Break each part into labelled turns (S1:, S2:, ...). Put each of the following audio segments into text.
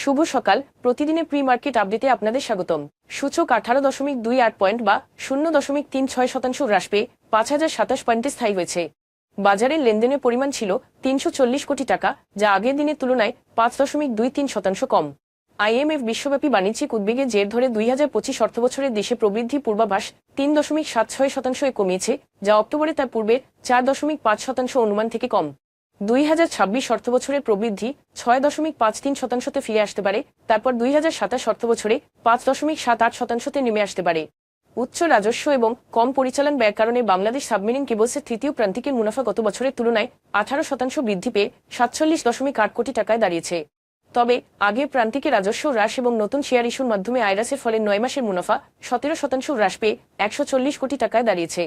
S1: শুভ সকাল। প্রতিদিনের pre market আপডেটে আপনাদের স্বাগতম। সূচক আঠারো দশমিক দুই আট পয়েন্ট বা শূন্য দশমিক তিন ছয় শতাংশ হ্রাস পেয়ে পাঁচ হাজার সাতাশ পয়েন্টে স্থায়ী হয়েছে। বাজারের লেনদেনের পরিমাণ ছিল তিনশো চল্লিশ কোটি টাকা, যা আগের দিনের তুলনায় পাঁচ দশমিক দুই তিন শতাংশ কম। আইএমএফ বিশ্বব্যাপী বাণিজ্যিক উদ্বেগের জের ধরে দুই হাজার পঁচিশ অর্থবছরের দেশে প্রবৃদ্ধি পূর্বাভাস তিন দশমিক সাত ছয় শতাংশে কমিয়েছে, যা অক্টোবরে তার পূর্বের চার দশমিক পাঁচ শতাংশ অনুমান থেকে কম। দুই হাজার ছাব্বিশ অর্থবছরের প্রবৃদ্ধি ছয় দশমিক পাঁচ তিন শতাংশতে ফিরে আসতে পারে, তারপর দুই হাজার সাতাশ অর্থবছরে পাঁচ দশমিক সাত আট শতাংশতে নেমে আসতে পারে। উচ্চ রাজস্ব এবং কম পরিচালন ব্যয়ের কারণে বাংলাদেশ সাবমেরিন কেবলসের তৃতীয় প্রান্তিকের মুনাফা গত বছরের তুলনায় আঠারো শতাংশ বৃদ্ধি পেয়ে সাতচল্লিশ দশমিক আট কোটি টাকায় দাঁড়িয়েছে। তবে আগে প্রান্তিকে রাজস্ব হ্রাস এবং নতুন শেয়ার ইস্যুর মাধ্যমে আইরাসের ফলে নয় মাসের মুনাফা সতেরো শতাংশ হ্রাস পেয়ে একশো চল্লিশ কোটি টাকায় দাঁড়িয়েছে।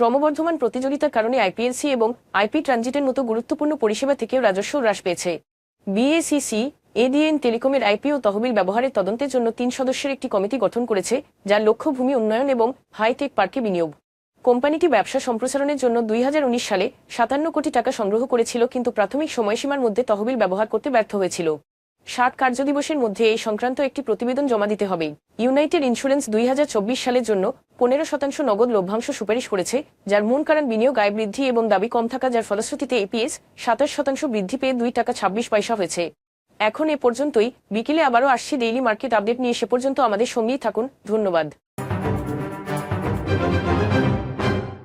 S1: ক্রমবর্ধমান প্রতিযোগিতার কারণে আইপিএলসি এবং আইপি ট্রানজিটের মতো গুরুত্বপূর্ণ পরিষেবা থেকেও রাজস্ব হ্রাস পেয়েছে। বিএসিসি এডিএন টেলিকমের আইপিও তহবিল ব্যবহারের তদন্তের জন্য তিন সদস্যের একটি কমিটি গঠন করেছে, যার লক্ষ্য ভূমি উন্নয়ন এবং হাইটেক পার্কে বিনিয়োগ। কোম্পানিটি ব্যবসা সম্প্রসারণের জন্য দুই হাজার উনিশ সালে সাতান্ন কোটি টাকা সংগ্রহ করেছিল, কিন্তু প্রাথমিক সময়সীমার মধ্যে তহবিল ব্যবহার করতে ব্যর্থ হয়েছিল। ষাট কার্যদিবসের মধ্যে এই সংক্রান্ত একটি প্রতিবেদন জমা দিতে হবে। ইউনাইটেড ইন্স্যুরেন্স দুই হাজার চব্বিশ সালের জন্য পনেরো শতাংশ নগদ লভ্যাংশ সুপারিশ করেছে, যার মূল কারণ বিনিয়োগ আয় বৃদ্ধি এবং দাবি কম থাকা, যার ফলশ্রুতিতে এপিএস সাতাশ শতাংশ বৃদ্ধি পেয়ে দুই টাকা ছাব্বিশ পয়সা হয়েছে। এখন এ পর্যন্তই। বিকেলে আবারও আসছি ডেইলি মার্কেট আপডেট নিয়ে। সে পর্যন্ত আমাদের সঙ্গেই থাকুন। ধন্যবাদ।